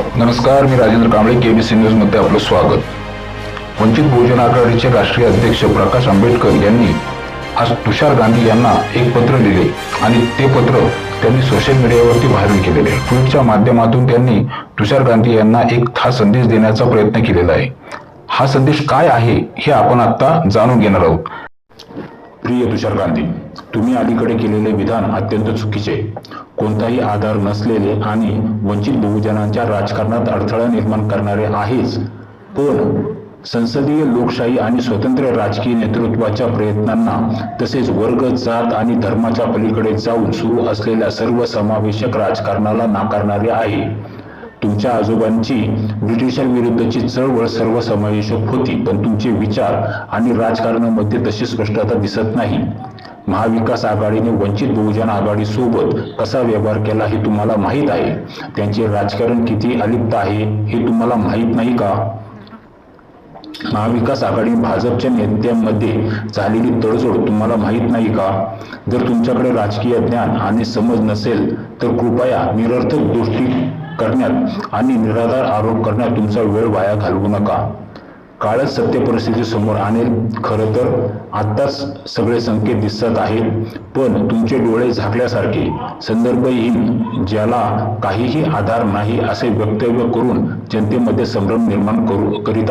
नमस्कार मी Rajendra Kamble K B C न्यूजमध्ये आपलं स्वागत. वंचित बहुजन आघाडीचे राष्ट्रीय अध्यक्ष प्रकाश आंबेडकर यांनी आज तुषार गांधी यांना एक पत्र लिहिले आणि ते पत्र त्यांनी सोशल मीडियावरती व्हायरल केलेले. ट्विटच्या माध्यमातून त्यांनी तुषार गांधी यांना एक हा संदेश देण्याचा प्रयत्न केलेला आहे. हा संदेश काय आहे हे आपण आता जाणून घेणार आहोत. प्रिय तुषार गांधी तुम्ही अलीकडे केलेले विधान अत्यंत चुकीचे. कोणताही आधार नसलेले आणि वंचित बहुजनांच्या राजकारणात अडथळा निर्माण करणारे आहेच. पण संसदीय लोकशाही आणि स्वतंत्र राजकीय नेतृत्वाच्या प्रयत्नांना तसेच वर्ग जात आणि धर्माच्या पलीकडे जाऊन सुरू असलेल्या सर्वसमावेशक राजकारणाला नाकारणारे आहे. तुमच्या आजोबांची ब्रिटिशांविरुद्धची चळवळ सर्वसमावेशक होती पण तुमचे विचार आणि राजकारणामध्ये तशी स्पष्टता दिसत नाही. महाविकास आघाडीने वंचित बहुजन आघाडीसोबत कसा व्यवहार केला हे तुम्हाला माहीत आहे. त्यांचे राजकारण किती अलिप्त आहे हे तुम्हाला माहीत नाही का? महाविकास आघाडी भाजपच्या नेत्यांमध्ये झालेली तडजोड तुम्हाला माहीत नाही का? जर तुमच्याकडे राजकीय ज्ञान आणि समज नसेल तर कृपया निरर्थक गोष्टी करण्यात आणि निराधार आरोप करण्यात तुमचा वेळ वाया घालवू नका. काळच सत्य परिस्थिती समोर आणेल खरं तर आत्ताच सगळे संकेत दिसत आहेत. पण तुमचे डोळे झाकल्यासारखे संदर्भहीन ज्याला काहीही आधार नाही असे वक्तव्य करून जनतेमध्ये संभ्रम निर्माण करू करीत